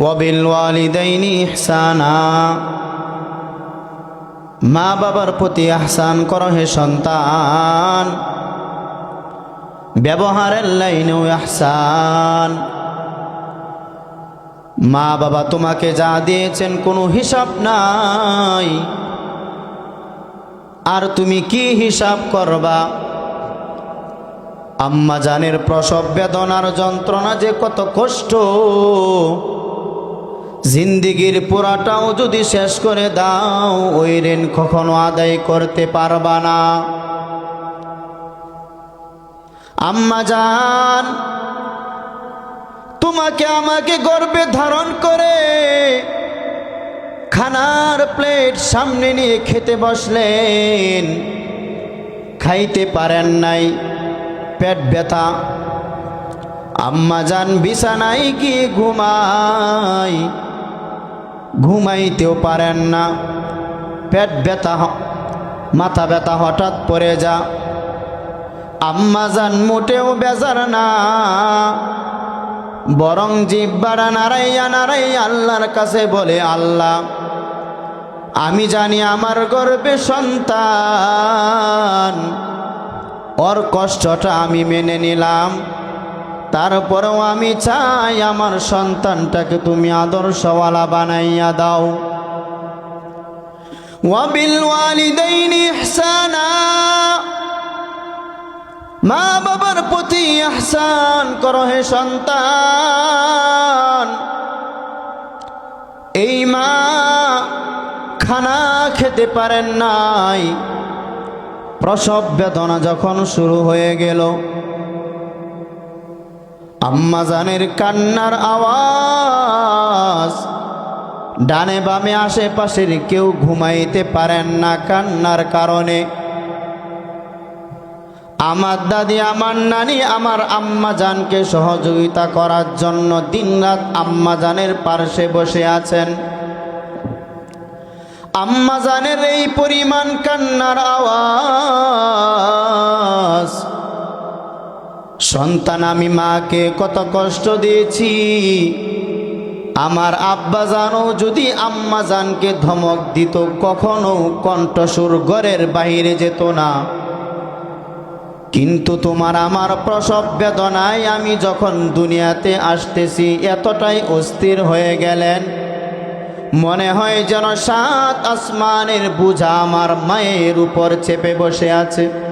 ওয়াবিলওয়ালিদাইন ইহসানা। মা বাবার প্রতি আহসান করো হে সন্তান। ব্যবহারের লাইনেও আহসান। মা বাবা তোমাকে যা দিয়েছেন কোনো হিসাব নাই। আর তুমি কি হিসাব করবা? আম্মা জানের প্রসব বেদনার যন্ত্রণা যে কত কষ্ট। জিন্দিগির পুরাটাও যদি শেষ করে দাও, ওই ঋণ কখনো আদায় করতে পারবা না। আম্মা জান, তোমাকে আমাকে গর্বে ধারণ করে খানার প্লেট সামনে নিয়ে খেতে বসলেন। খাইতে পারেন নাই, পেট ব্যথা। আম্মা যান বিছানায় গিয়ে ঘুমাই ঘুমাইতেও পারেন না। পেট ব্যথা মাথা ব্যথা হঠাৎ পড়ে যা। আম্মা যান মোটেও বেজার না। বরং জিব্বারা নারাইয়া নারাই আল্লাহর কাছে বলে, আল্লাহ, আমি জানি আমার গর্বে সন্তান। ওর কষ্টটা আমি মেনে নিলাম। তারপরেও আমি চাই আমার সন্তানটাকে তুমি আদর্শওয়ালা বানাইয়া দাও। মা বাবার প্রতি আহসান করো হে সন্তান। এই মা খানা খেতে পারেন নাই। প্রসব বেদনা যখন শুরু হয়ে গেল আম্মাজানের কান্নার আওয়াজ। ডানে বামে আশেপাশের কেউ ঘুমাইতে পারেন না কান্নার কারণে। আমার দাদি, আমার নানি, আমার আম্মা জানকে সহযোগিতা করার জন্য দিনরাত আম্মা জানের পার্শ্বে বসে আছেন। আম্মা জানের এই পরিমাণ কান্নার আওয়াজ সন্তান আমি মাকে কত কষ্ট দিয়েছি। আমার আব্বা জানও যদি আম্মা জানকে ধমক দিত, কখনো কণ্ঠসুর ঘরের বাইরে যেত না। কিন্তু তোমার আমার প্রসব বেদনায় আমি যখন দুনিয়াতে আসতেছি, এতটাই অস্থির হয়ে গেলেন। মনে হয় যেন সাত আসমানের বুঝা আমার মায়ের উপর চেপে বসে আছে।